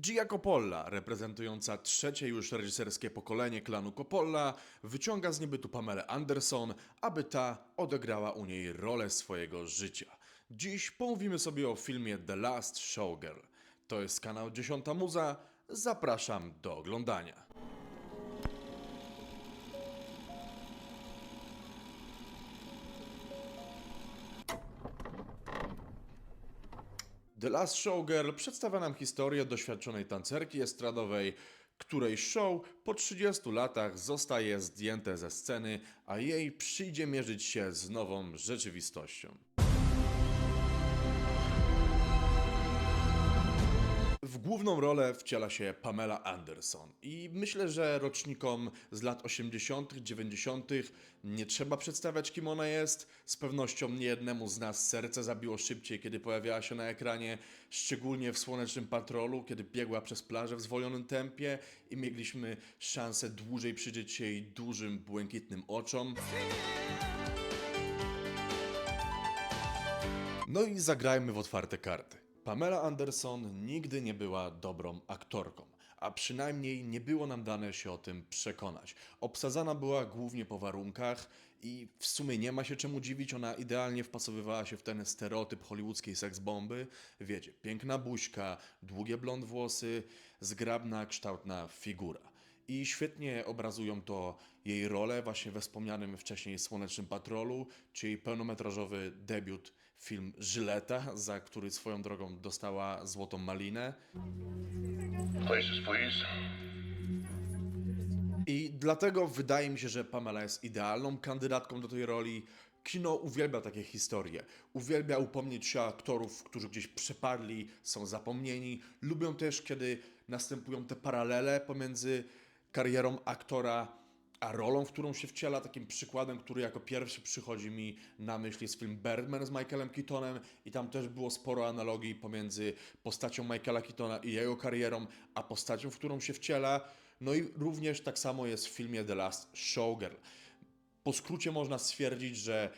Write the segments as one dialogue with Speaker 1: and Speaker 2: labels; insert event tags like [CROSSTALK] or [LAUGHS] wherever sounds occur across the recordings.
Speaker 1: Gia Coppola, reprezentująca trzecie już reżyserskie pokolenie klanu Coppola, wyciąga z niebytu Pamelę Anderson, aby ta odegrała u niej rolę swojego życia. Dziś pomówimy sobie o filmie The Last Showgirl. To jest kanał Dziesiąta Muza. Zapraszam do oglądania. The Last Showgirl przedstawia nam historię doświadczonej tancerki estradowej, której show po 30 latach zostaje zdjęte ze sceny, a jej przyjdzie mierzyć się z nową rzeczywistością. Główną rolę wciela się Pamela Anderson i myślę, że rocznikom z lat 80., 90. nie trzeba przedstawiać, kim ona jest. Z pewnością niejednemu z nas serce zabiło szybciej, kiedy pojawiała się na ekranie, szczególnie w Słonecznym Patrolu, kiedy biegła przez plażę w zwolnionym tempie i mieliśmy szansę dłużej przyjrzeć jej dużym, błękitnym oczom. No i zagrajmy w otwarte karty. Pamela Anderson nigdy nie była dobrą aktorką, a przynajmniej nie było nam dane się o tym przekonać. Obsadzana była głównie po warunkach i w sumie nie ma się czemu dziwić, ona idealnie wpasowywała się w ten stereotyp hollywoodzkiej seksbomby. Wiecie, piękna buźka, długie blond włosy, zgrabna, kształtna figura. I świetnie obrazują to jej rolę właśnie we wspomnianym wcześniej Słonecznym Patrolu, czyli pełnometrażowy debiut film Żyleta, za który swoją drogą dostała Złotą Malinę.
Speaker 2: Places, please.
Speaker 1: I dlatego wydaje mi się, że Pamela jest idealną kandydatką do tej roli. Kino uwielbia takie historie. Uwielbia upomnieć się aktorów, którzy gdzieś przepadli, są zapomnieni. Lubią też, kiedy następują te paralele pomiędzy karierą aktora a rolą, w którą się wciela. Takim przykładem, który jako pierwszy przychodzi mi na myśl jest film Birdman z Michaelem Keatonem i tam też było sporo analogii pomiędzy postacią Michaela Keatona i jego karierą, a postacią, w którą się wciela. No i również tak samo jest w filmie The Last Showgirl. Po skrócie można stwierdzić, że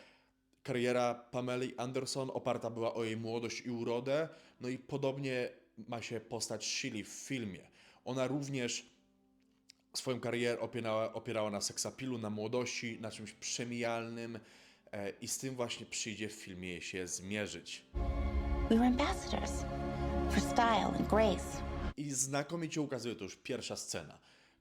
Speaker 1: kariera Pameli Anderson oparta była o jej młodość i urodę, no i podobnie ma się postać Shilly w filmie. Ona również swoją karierę opierała, opierała na seksapilu, na młodości, na czymś przemijalnym e, i z tym właśnie przyjdzie w filmie się zmierzyć.
Speaker 3: We were ambassadors for style and grace.
Speaker 1: I znakomicie ukazuje to już pierwsza scena.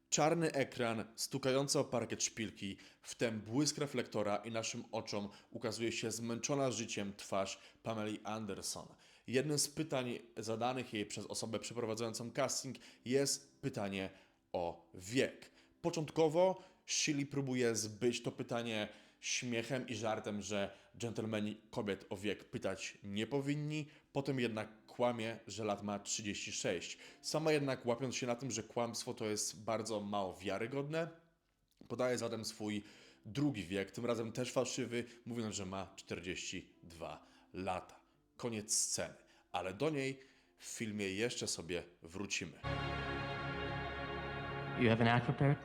Speaker 1: Czarny ekran, stukający o parkiet szpilki, wtem błysk reflektora i naszym oczom ukazuje się zmęczona życiem twarz Pameli Anderson. Jednym z pytań zadanych jej przez osobę przeprowadzającą casting jest pytanie o wiek. Początkowo Shilly próbuje zbyć to pytanie śmiechem i żartem, że dżentelmeni kobiet o wiek pytać nie powinni, potem jednak kłamie, że lat ma 36. Sama jednak łapiąc się na tym, że kłamstwo to jest bardzo mało wiarygodne, podaje zatem swój drugi wiek, tym razem też fałszywy, mówiąc, że ma 42 lata. Koniec sceny, ale do niej w filmie jeszcze sobie wrócimy.
Speaker 4: You have an act prepared?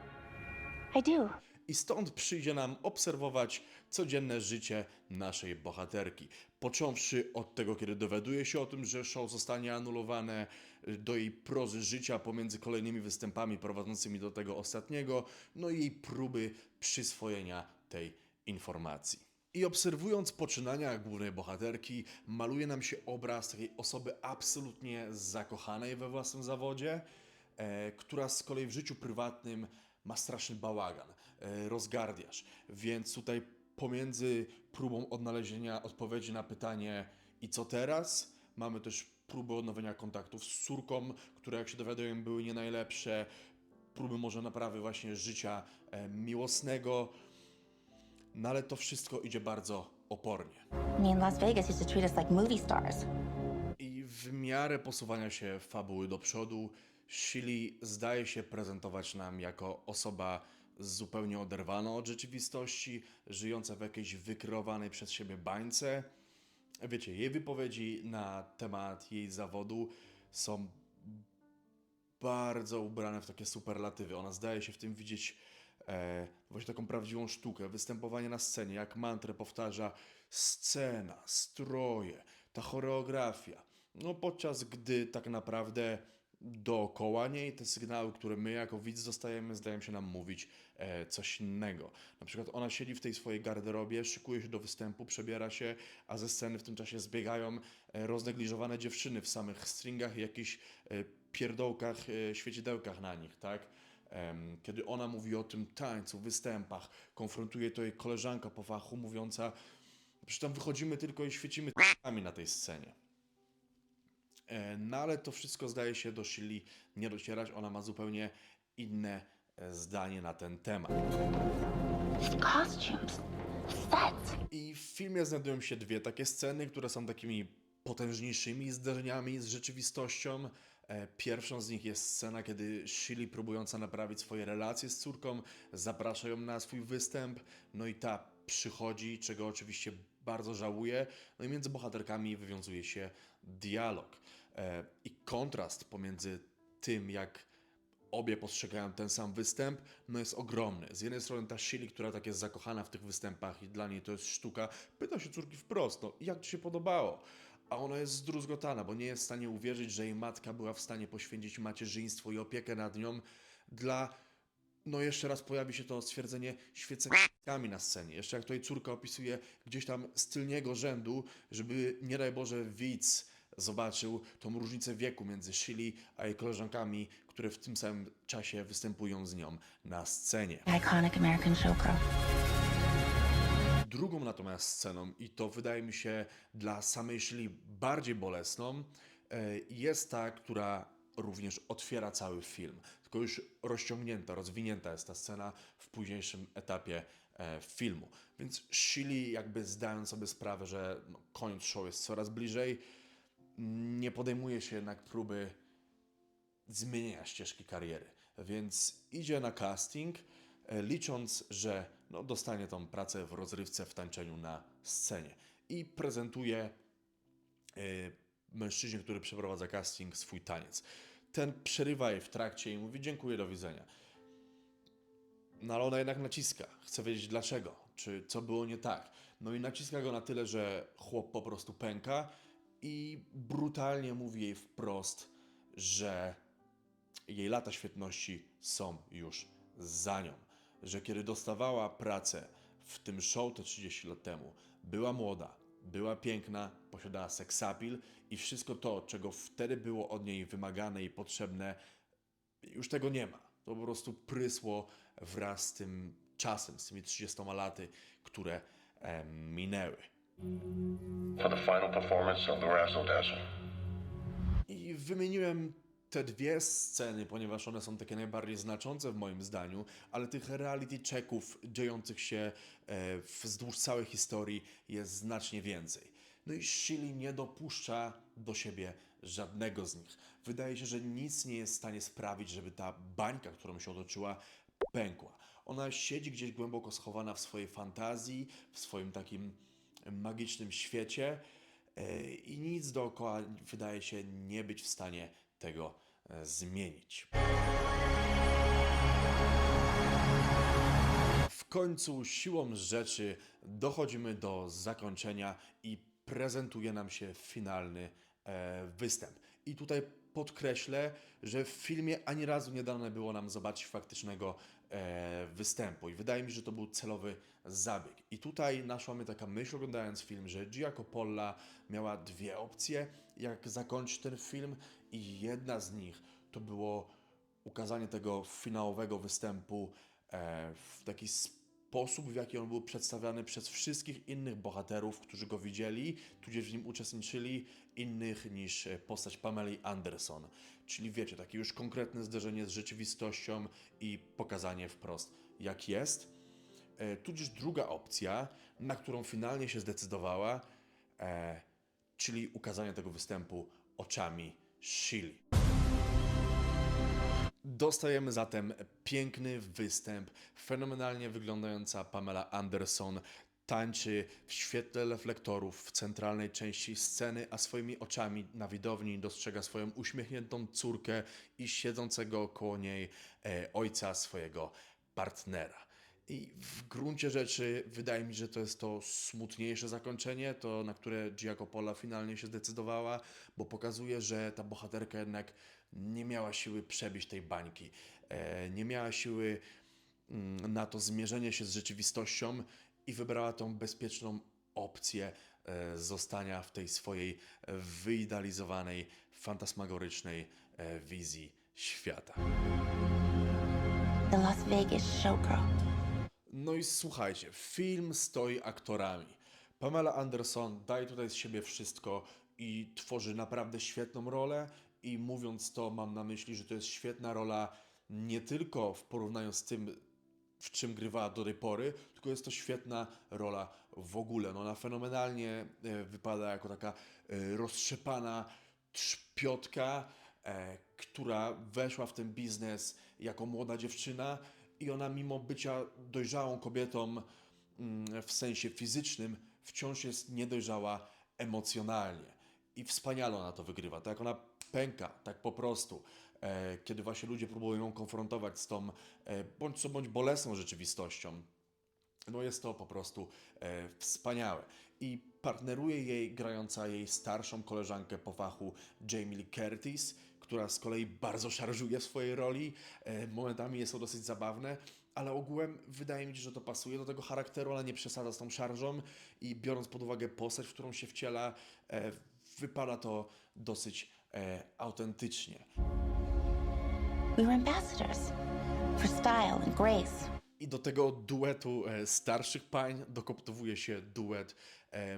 Speaker 3: I do.
Speaker 1: I stąd przyjdzie nam obserwować codzienne życie naszej bohaterki. Począwszy od tego, kiedy dowiaduje się o tym, że show zostanie anulowane, do jej prozy życia pomiędzy kolejnymi występami prowadzącymi do tego ostatniego, no i jej próby przyswojenia tej informacji. I obserwując poczynania głównej bohaterki, maluje nam się obraz takiej osoby absolutnie zakochanej we własnym zawodzie, która z kolei w życiu prywatnym ma straszny bałagan, e, rozgardiasz. Więc tutaj pomiędzy próbą odnalezienia odpowiedzi na pytanie i co teraz, mamy też próbę odnowienia kontaktów z córką, które jak się dowiadujemy były nie najlepsze, próby może naprawy właśnie życia e, miłosnego, no ale to wszystko idzie bardzo opornie.
Speaker 3: I mean, Las Vegas used to treat us like movie stars.
Speaker 1: I w miarę posuwania się fabuły do przodu, Shilly zdaje się prezentować nam jako osoba zupełnie oderwana od rzeczywistości, żyjąca w jakiejś wykreowanej przez siebie bańce. Wiecie, jej wypowiedzi na temat jej zawodu są bardzo ubrane w takie superlatywy. Ona zdaje się w tym widzieć e, właśnie taką prawdziwą sztukę, występowanie na scenie, jak mantrę powtarza scena, stroje, ta choreografia. No podczas gdy tak naprawdę dookoła niej te sygnały, które my jako widz dostajemy, zdają się nam mówić e, coś innego. Na przykład ona siedzi w tej swojej garderobie, szykuje się do występu, przebiera się, a ze sceny w tym czasie zbiegają e, roznegliżowane dziewczyny w samych stringach i jakichś e, pierdołkach, świecidełkach na nich, tak? Kiedy ona mówi o tym tańcu, występach, konfrontuje to jej koleżanka po fachu, mówiąca, przecież tam wychodzimy tylko i świecimy na tej scenie. E, No ale to wszystko zdaje się do Shirley nie docierać. Ona ma zupełnie inne e, zdanie na ten temat. I w filmie znajdują się dwie takie sceny, które są takimi potężniejszymi zdarzeniami z rzeczywistością. E, Pierwszą z nich jest scena, kiedy Shirley próbująca naprawić swoje relacje z córką zaprasza ją na swój występ, no i ta przychodzi, czego oczywiście bardzo żałuje, no i między bohaterkami wywiązuje się dialog. E, I kontrast pomiędzy tym, jak obie postrzegają ten sam występ, no jest ogromny. Z jednej strony ta Shirley, która tak jest zakochana w tych występach i dla niej to jest sztuka, pyta się córki wprost, no jak ci się podobało? A ona jest zdruzgotana, bo nie jest w stanie uwierzyć, że jej matka była w stanie poświęcić macierzyństwo i opiekę nad nią dla no jeszcze raz pojawi się to stwierdzenie świeceniami na scenie. Jeszcze jak jej córka opisuje gdzieś tam z tylniego rzędu, żeby nie daj Boże widz zobaczył tą różnicę wieku między Shirley a jej koleżankami, które w tym samym czasie występują z nią na scenie.
Speaker 3: Iconic American showgirl.
Speaker 1: Drugą natomiast sceną, i to wydaje mi się dla samej Shirley bardziej bolesną, e, jest ta, która również otwiera cały film. Tylko już rozciągnięta, rozwinięta jest ta scena w późniejszym etapie e, filmu. Więc Shirley jakby zdając sobie sprawę, że no, koniec show jest coraz bliżej, nie podejmuje się jednak próby zmienienia ścieżki kariery. Więc idzie na casting, e, licząc, że no, dostanie tą pracę w rozrywce, w tańczeniu na scenie. I prezentuje e, mężczyźnie, który przeprowadza casting, swój taniec. Ten przerywa jej w trakcie i mówi: Dziękuję, do widzenia. No ale ona jednak naciska. Chce wiedzieć dlaczego, czy co było nie tak. No i naciska go na tyle, że chłop po prostu pęka i brutalnie mówi jej wprost, że jej lata świetności są już za nią. Że kiedy dostawała pracę w tym show te 30 lat temu, była młoda, była piękna, posiadała seksapil i wszystko to, czego wtedy było od niej wymagane i potrzebne, już tego nie ma. To po prostu prysło wraz z tym czasem, z tymi 30 laty, które em, minęły.
Speaker 2: For the final performance of the Razzle Dazzle.
Speaker 1: I wymieniłem te dwie sceny, ponieważ one są takie najbardziej znaczące w moim zdaniu, ale tych reality checków dziejących się e, wzdłuż całej historii jest znacznie więcej. No i Shirley nie dopuszcza do siebie żadnego z nich. Wydaje się, że nic nie jest w stanie sprawić, żeby ta bańka, którą się otoczyła, pękła. Ona siedzi gdzieś głęboko schowana w swojej fantazji, w swoim takim magicznym świecie e, i nic dookoła wydaje się nie być w stanie tego e, zmienić. W końcu siłą rzeczy dochodzimy do zakończenia i prezentuje nam się finalny e, występ. I tutaj podkreślę, że w filmie ani razu nie dane było nam zobaczyć faktycznego e, występu i wydaje mi się, że to był celowy zabieg. I tutaj naszła mnie taka myśl oglądając film, że Gia Coppola miała dwie opcje, jak zakończyć ten film i jedna z nich to było ukazanie tego finałowego występu e, w taki sposób, w jaki on był przedstawiany przez wszystkich innych bohaterów, którzy go widzieli, tudzież w nim uczestniczyli, innych niż e, postać Pameli Anderson. Czyli wiecie, takie już konkretne zderzenie z rzeczywistością i pokazanie wprost, jak jest. E, tudzież druga opcja, na którą finalnie się zdecydowała, e, czyli ukazanie tego występu oczami Shirley. Dostajemy zatem piękny występ. Fenomenalnie wyglądająca Pamela Anderson tańczy w świetle reflektorów w centralnej części sceny, a swoimi oczami na widowni dostrzega swoją uśmiechniętą córkę i siedzącego koło niej e, ojca swojego partnera. I w gruncie rzeczy wydaje mi się, że to jest to smutniejsze zakończenie, to na które Gia Coppola finalnie się zdecydowała, bo pokazuje, że ta bohaterka jednak nie miała siły przebić tej bańki, e, nie miała siły mm, na to zmierzenie się z rzeczywistością i wybrała tą bezpieczną opcję e, zostania w tej swojej wyidealizowanej, fantasmagorycznej e, wizji świata.
Speaker 3: The Las Vegas showgirl.
Speaker 1: No i słuchajcie, film stoi aktorami. Pamela Anderson daje tutaj z siebie wszystko i tworzy naprawdę świetną rolę. I mówiąc to, mam na myśli, że to jest świetna rola nie tylko w porównaniu z tym, w czym grywała do tej pory, tylko jest to świetna rola w ogóle. No ona fenomenalnie e, wypada jako taka e, roztrzepana trzpiotka, e, która weszła w ten biznes jako młoda dziewczyna i ona mimo bycia dojrzałą kobietą mm, w sensie fizycznym, wciąż jest niedojrzała emocjonalnie. I wspaniale ona to wygrywa. Tak jak ona pęka, tak po prostu. E, kiedy właśnie ludzie próbują ją konfrontować z tą e, bądź co bądź bolesną rzeczywistością, no jest to po prostu e, wspaniałe. I partneruje jej grająca jej starszą koleżankę po fachu Jamie Lee Curtis, która z kolei bardzo szarżuje w swojej roli. E, momentami jest to dosyć zabawne, ale ogółem wydaje mi się, że to pasuje do tego charakteru, ale nie przesadza z tą szarżą i biorąc pod uwagę postać, w którą się wciela, e, wypada to dosyć e, autentycznie.
Speaker 3: We were ambassadors for style and grace.
Speaker 1: I do tego duetu starszych pań dokoptowuje się duet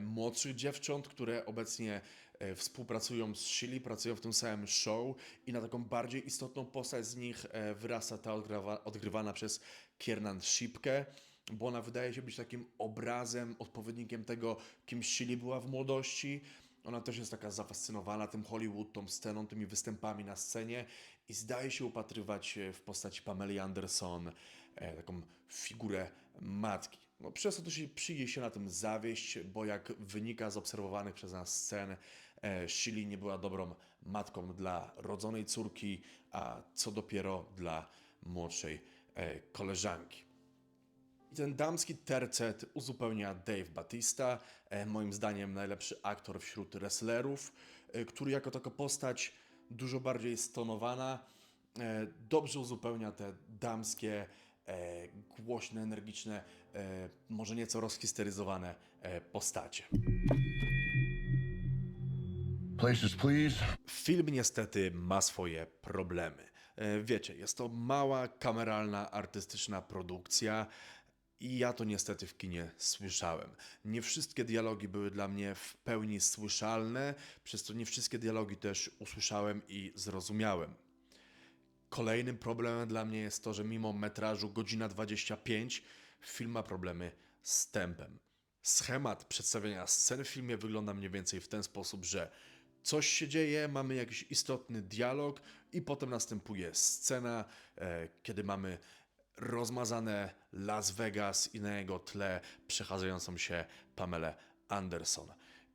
Speaker 1: młodszych dziewcząt, które obecnie współpracują z Chili, pracują w tym samym show i na taką bardziej istotną postać z nich e, wyrasta ta odgrywa, odgrywana przez Kiernan Shipkę, bo ona wydaje się być takim obrazem, odpowiednikiem tego, kim Chili była w młodości. Ona też jest taka zafascynowana tym Hollywood, tą sceną, tymi występami na scenie i zdaje się upatrywać e, w postaci Pameli Anderson e, taką figurę matki. No, przez to też przyjdzie się na tym zawieść, bo jak wynika z obserwowanych przez nas scen, e, Shili nie była dobrą matką dla rodzonej córki, a co dopiero dla młodszej e, koleżanki. I ten damski tercet uzupełnia Dave Batista, e, moim zdaniem najlepszy aktor wśród wrestlerów, e, który jako taka postać dużo bardziej stonowana, e, dobrze uzupełnia te damskie, e, głośne, energiczne, e, może nieco rozhisteryzowane e, postacie.
Speaker 2: Places, please.
Speaker 1: Film niestety ma swoje problemy. E, Wiecie, jest to mała, kameralna, artystyczna produkcja i ja to niestety w kinie słyszałem. Nie wszystkie dialogi były dla mnie w pełni słyszalne, przez co nie wszystkie dialogi też usłyszałem i zrozumiałem. Kolejnym problemem dla mnie jest to, że mimo metrażu godzina 25 film ma problemy z tempem. Schemat przedstawienia scen w filmie wygląda mniej więcej w ten sposób, że coś się dzieje, mamy jakiś istotny dialog i potem następuje scena, e, kiedy mamy rozmazane Las Vegas i na jego tle przechadzającą się Pamelę Anderson.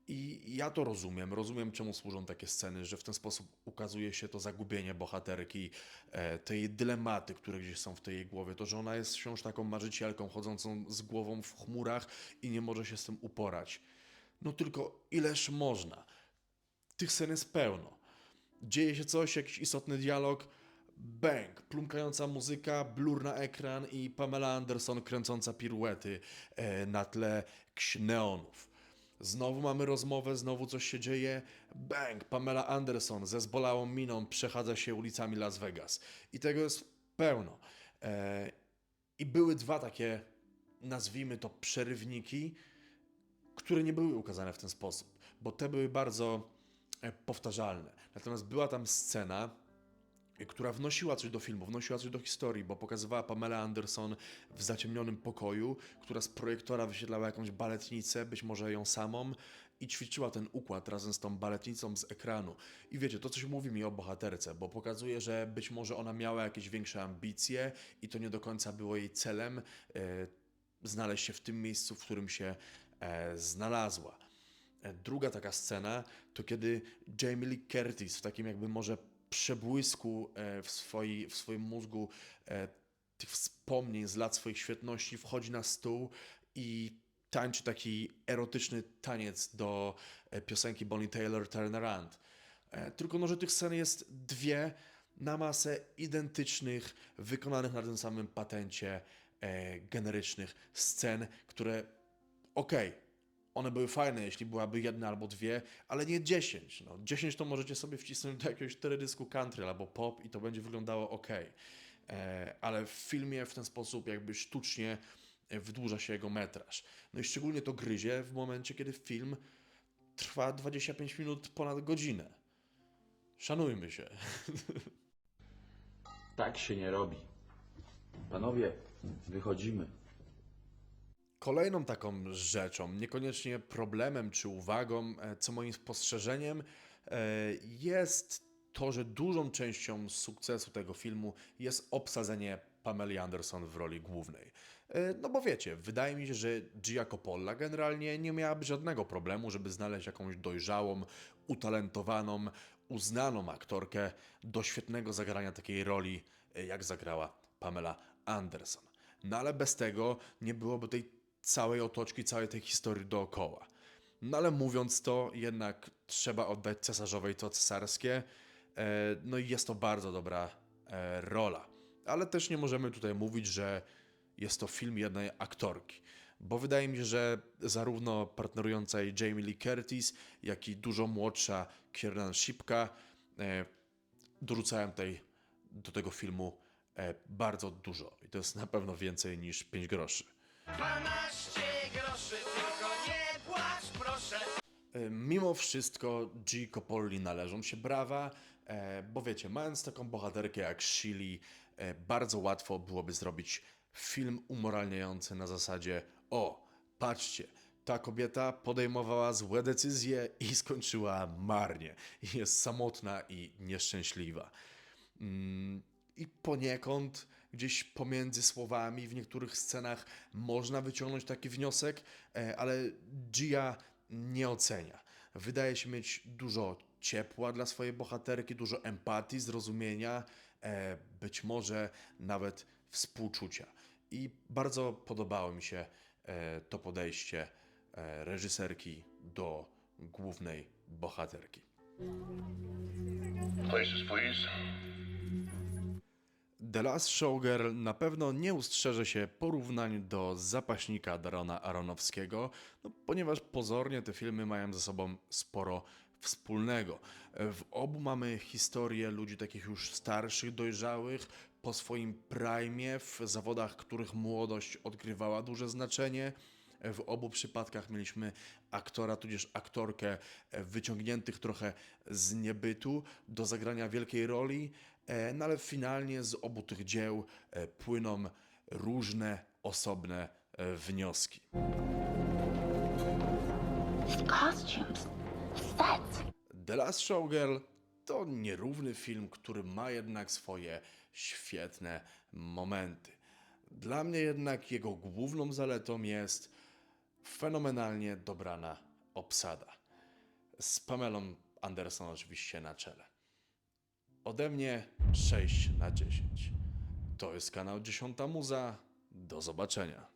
Speaker 1: I ja to rozumiem, rozumiem czemu służą takie sceny, że w ten sposób ukazuje się to zagubienie bohaterki, te jej dylematy, które gdzieś są w tej jej głowie, to, że ona jest wciąż taką marzycielką chodzącą z głową w chmurach i nie może się z tym uporać. No tylko ileż można? Tych scen jest pełno. Dzieje się coś, jakiś istotny dialog, bang, plumkająca muzyka, blur na ekran i Pamela Anderson kręcąca piruety e, na tle neonów. Znowu mamy rozmowę, znowu coś się dzieje. Bang! Pamela Anderson ze zbolałą miną przechadza się ulicami Las Vegas. I tego jest pełno. E, I były dwa takie, nazwijmy to, przerywniki, które nie były ukazane w ten sposób, bo te były bardzo powtarzalne. Natomiast była tam scena, e, która wnosiła coś do filmu, wnosiła coś do historii, bo pokazywała Pamela Anderson w zaciemnionym pokoju, która z projektora wyświetlała jakąś baletnicę, być może ją samą, i ćwiczyła ten układ razem z tą baletnicą z ekranu. I wiecie, to coś mówi mi o bohaterce, bo pokazuje, że być może ona miała jakieś większe ambicje i to nie do końca było jej celem e, znaleźć się w tym miejscu, w którym się e, znalazła. E, Druga taka scena to kiedy Jamie Lee Curtis w takim jakby może przebłysku e, w, swoi, w swoim mózgu e, tych wspomnień z lat swoich świetności wchodzi na stół i tańczy taki erotyczny taniec do piosenki Bonnie Taylor Turn Around. Tylko no, że tych scen jest dwie, na masę identycznych, wykonanych na tym samym patencie, generycznych scen, które okej, one były fajne, jeśli byłaby jedna albo dwie, ale nie 10. No, 10 to możecie sobie wcisnąć do jakiegoś teledysku country albo pop i to będzie wyglądało ok. E, ale w filmie w ten sposób jakby sztucznie e, wydłuża się jego metraż. No i szczególnie to gryzie w momencie, kiedy film trwa 25 minut ponad godzinę. Szanujmy się.
Speaker 4: Tak się nie robi. Panowie, wychodzimy.
Speaker 1: Kolejną taką rzeczą, niekoniecznie problemem czy uwagą, e, co moim spostrzeżeniem, e, jest to, że dużą częścią sukcesu tego filmu jest obsadzenie Pameli Anderson w roli głównej. E, No bo wiecie, wydaje mi się, że Gia Coppola generalnie nie miałaby żadnego problemu, żeby znaleźć jakąś dojrzałą, utalentowaną, uznaną aktorkę do świetnego zagrania takiej roli, jak zagrała Pamela Anderson. No ale bez tego nie byłoby tej całej otoczki, całej tej historii dookoła. No ale mówiąc to, jednak trzeba oddać cesarzowej to cesarskie. E, no i jest to bardzo dobra e, rola. Ale też nie możemy tutaj mówić, że jest to film jednej aktorki. Bo wydaje mi się, że zarówno partnerująca jej Jamie Lee Curtis, jak i dużo młodsza Kiernan Shipka e, dorzucałem tutaj do tego filmu bardzo dużo. I to jest na pewno więcej niż 5 groszy.
Speaker 5: 12 groszy, tylko nie płacz, proszę.
Speaker 1: E, Mimo wszystko G. Coppoli należą się brawa, e, bo wiecie, mając taką bohaterkę jak Shili, e, bardzo łatwo byłoby zrobić film umoralniający na zasadzie o, patrzcie, ta kobieta podejmowała złe decyzje i [LAUGHS] skończyła marnie. Jest samotna i nieszczęśliwa. Mm, I poniekąd gdzieś pomiędzy słowami w niektórych scenach można wyciągnąć taki wniosek, e, ale Gia nie ocenia. Wydaje się mieć dużo ciepła dla swojej bohaterki, dużo empatii, zrozumienia, e, być może nawet współczucia. I bardzo podobało mi się e, to podejście reżyserki do głównej bohaterki.
Speaker 2: Places, please.
Speaker 1: The Last Showgirl na pewno nie ustrzeże się porównań do zapaśnika Darona Aronowskiego, no, ponieważ pozornie te filmy mają ze sobą sporo wspólnego. W obu mamy historię ludzi takich już starszych, dojrzałych, po swoim prime, w zawodach, których młodość odgrywała duże znaczenie. W obu przypadkach mieliśmy aktora, tudzież aktorkę wyciągniętych trochę z niebytu do zagrania wielkiej roli, no ale finalnie z obu tych dzieł e, płyną różne, osobne e, wnioski.
Speaker 3: Costumes, sets.
Speaker 1: The Last Showgirl to nierówny film, który ma jednak swoje świetne momenty. Dla mnie jednak jego główną zaletą jest fenomenalnie dobrana obsada. Z Pamelą Anderson oczywiście na czele. Ode mnie 6 na 10. To jest kanał 10 Muza. Do zobaczenia.